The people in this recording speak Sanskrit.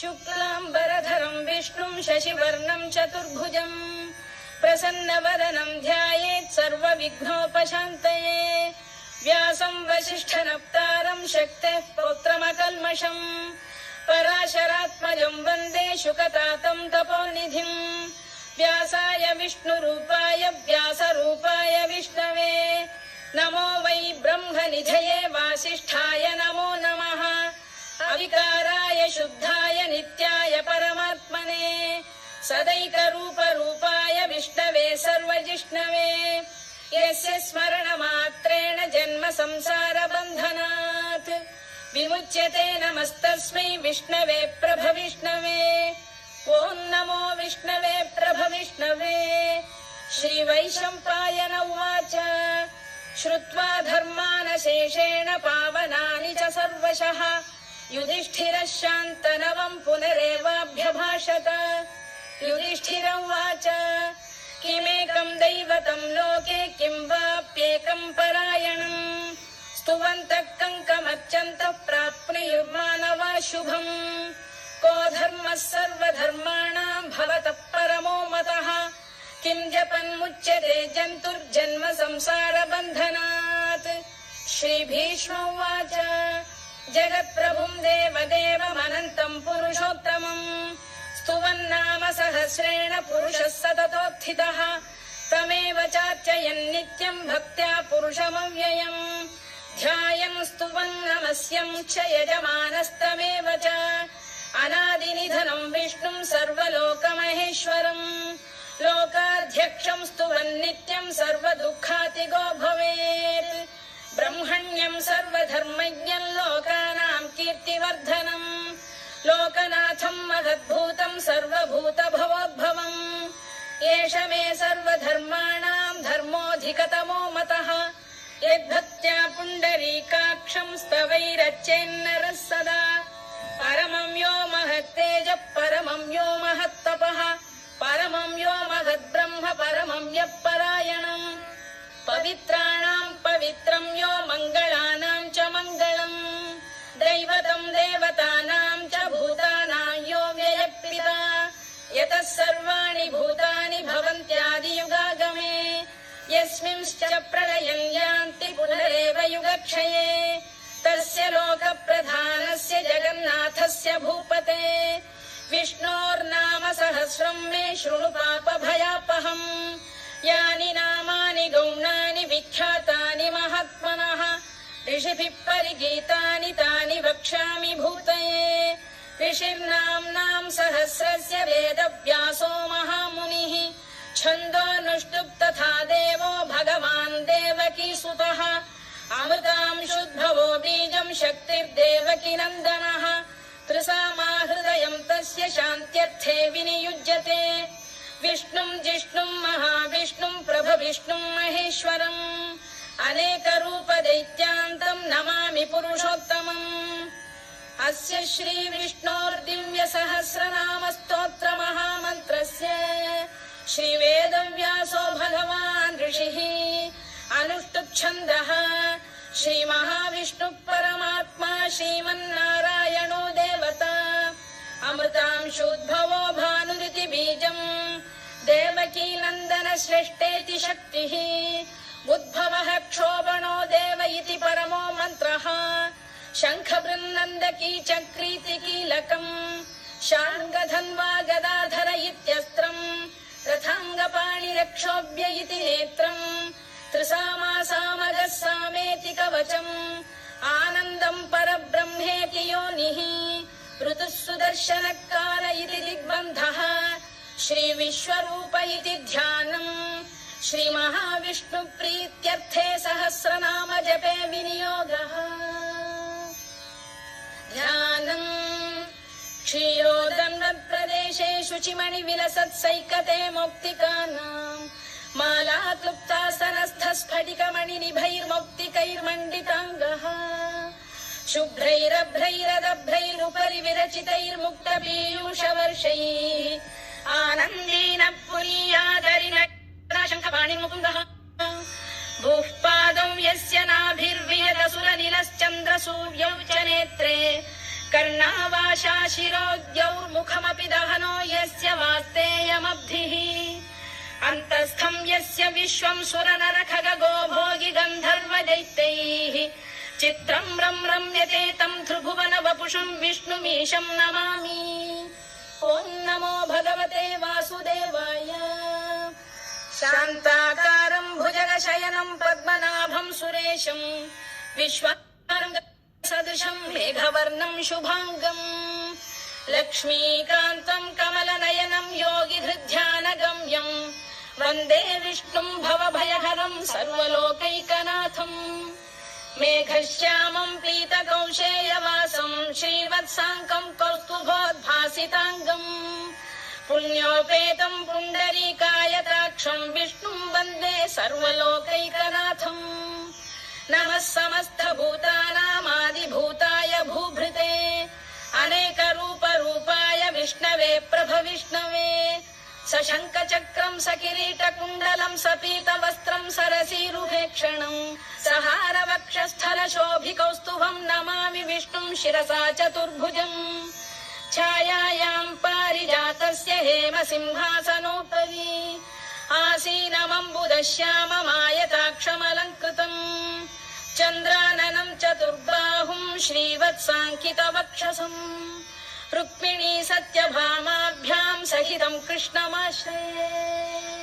शुक्लाम्बरधरम् विष्णुम् शशिवर्णम् चतुर्भुजम् प्रसन्नवदनम् ध्यायेत् सर्वविघ्नोपशान्तये। व्यासम् वसिष्ठनप्तारम् शक्तेः पौत्रमकल्मषम्। पराशरात्मजम् वंदे शुकतातम् तपोनिधिम्। व्यासाय विष्णुरूपाय, व्यासरूपाय विष्णवे। नमो वै ब्रह्मनिधये वासिष्ठाय नमो नमः। अविकाराय शुद्धाय नित्याय परमात्मने सदैकरूपरूपाय विष्णवे सर्वजिष्णवे यस्य स्मरणमात्रेण जन्म संसारबन्धनात् विमुच्यते नमस्तस्मै विष्णवे प्रभविष्णवे ॐ नमो विष्णवे प्रभविष्णवे श्रीवैशम्पायन उवाच श्रुत्वा धर्मानशेषेण पावनानि च सर्वशः युधिष्ठिरः शान्तनवम् पुनरेवाभ्यभाषत। युधिष्ठिर उवाच किमेकम् दैवतम् लोके किम् वाप्येकम् परायणम्? स्तुवन्तः कङ्कमर्चन्तः प्राप्नुयुर्मानवा शुभम् को धर्मः सर्वधर्माणाम् भवतः परमो मतः? किम् जपन्मुच्यते जन्तुर्जन्म संसारबन्धनात्? श्रीभीष्म उवाच जगत्प्रभुम् देवदेवमनन्तम् पुरुषोत्तमम् स्तुवन्नाम सहस्रेण पुरुषः सततोत्थितः। तमेव चार्चयन् नित्यम् भक्त्या पुरुषमव्ययम्। ध्यायन् स्तुवन् नमस्यम् च यजमानस्तमेव च। अनादिनिधनम् विष्णुम् सर्वलोकमहेश्वरम्। लोकाध्यक्षम् स्तुवन् नित्यम् सर्वदुःखातिगो लोकनाथम् महद्भूतम् सर्वभूतभवोद्भवम्। एष मे सर्वधर्माणाम् धर्मोऽधिकतमो मतः। यद्भक्त्या पुण्डरीकाक्षम् स्तवैरच्चेन्नरः सदा। परमम् यो महत्तेजः परमम् यो महत्तपः। परमम् यो महद्ब्रह्म परमम् यः परायणम्। पवित्राणाम् पवित्रम् यो मङ्गलानाम् च मङ्गलम्। दैवतम् देवतानाम् प्रलयम् यान्ति पुनरेव युगक्षये। तस्य लोकप्रधानस्य जगन्नाथस्य भूपते। विष्णोर्नाम सहस्रम् मे शृणु पापभयापहम्। यानि नामानि गौणानि विख्यातानि महात्मनः। ऋषिभिः परिगीतानि तानि वक्ष्यामि भूतये। ऋषिर्नाम्नाम् सहस्रस्य वेदव्यासो महामुनिः। छन्दोऽनुष्टुप् तथा देवो शक्तिर्देवकी नन्दनः। त्रिसामाहृदयम् तस्य शान्त्यर्थे विनियुज्यते। विष्णुम् जिष्णुम् महाविष्णुम् प्रभविष्णुम् महेश्वरम्। अनेकरूपदैत्यान्तम् नमामि पुरुषोत्तमम्। अस्य श्रीविष्णोर्दिव्यसहस्रनामस्तोत्रमहामन्त्रस्य श्रीवेदव्यासो भगवान् ऋषिः अनुष्टुप्छन्दः। श्रीमहाविष्णुः श्रीमन्नारायणो देवता। अमृतांशोद्भवो भानुरिति बीजम्। देवकी नन्दन श्रेष्ठेति शक्तिः। उद्भवः क्षोभणो देव इति परमो मन्त्रः। शङ्खबृन्नन्दकी चक्रीति कीलकम् शार्ङ्गधन्वा गदाधर इत्यस्त्रम्। रथाङ्गपाणिरक्षोभ्य इति नेत्रम्। कवचम् योनिः ऋतुः सुदर्शनकार इति दिग्बन्धः श्रीविश्वरूप इति ध्यानम्। श्रीमहाविष्णुप्रीत्यर्थे सहस्रनाम जपे विनियोगः। ध्यानम्। क्षीरोदन्वत्प्रदेशे शुचिमणिविलसत्सैकते मौक्तिकानाम्। माला क्लुप्तासनस्थ स्फटिकमणिनिभैर्मौक्तिकैर्मण्डिताङ्गः शुभ्रैरभ्रैरदभ्रैरुपरि विरचितैर्मुक्तपीयूषवर्षैः आनन्दीन पुनीयादरिण शङ्खपाणिमुकुन्दः भूः पादौ यस्य नाभिर्वियदसुरनिलश्चन्द्रसूर्यौ च नेत्रे कर्णावा पाशाशिरोद्यौर्मुखमपि दहनो यस्य वास्तेयमब्धिः अन्तस्थम् यस्य विश्वम् सुरनर खगो भोगि गन्धर्व दैत्यैः चित्रम् रम् रम्यते तम् त्रिभुवन वपुषम् विष्णुमीशम् नमामि। ॐ नमो भगवते वासुदेवाय। शान्ताकारम् भुजगशयनम् पद्मनाभम् सुरेशम् विश्वाकारम् सदृशम् मेघवर्णम् शुभाङ्गम् लक्ष्मीकान्तम् कमलनयनम् योगिहृध्यानगम्यम् वन्दे विष्णुम् भवभयहरम् सर्वलोकैकनाथम् मेघश्यामम् पीतकौशेयवासम् श्रीवत्साङ्कम् कौस्तुभोद्भासिताङ्गम् पुण्योपेतम् पुण्डरीकायताक्षम् विष्णुम् वंदे सर्वलोकैकनाथम् नमः समस्तभूतानामादिभूताय भूभृते अनेकरूपरूपाय विष्णवे प्रभविष्णवे सशङ्खचक्रम् सकिरीटकुण्डलम् सपीतवस्त्रम् सरसीरुहेक्षणम् सहारवक्षस्थलशोभिकौस्तुभम् नमामि विष्णुम् शिरसा चतुर्भुजम् छायायाम् पारिजातस्य हेम सिंहासनोपरि आसीनमम्बुदश्याममायताक्षमलङ्कृतम् चन्द्राननम् चतुर्बाहुम् श्रीवत्साङ्कितवक्षसम् रुक्मिणी सत्यभामाभ्याम् सहितम् कृष्णमाश्रये।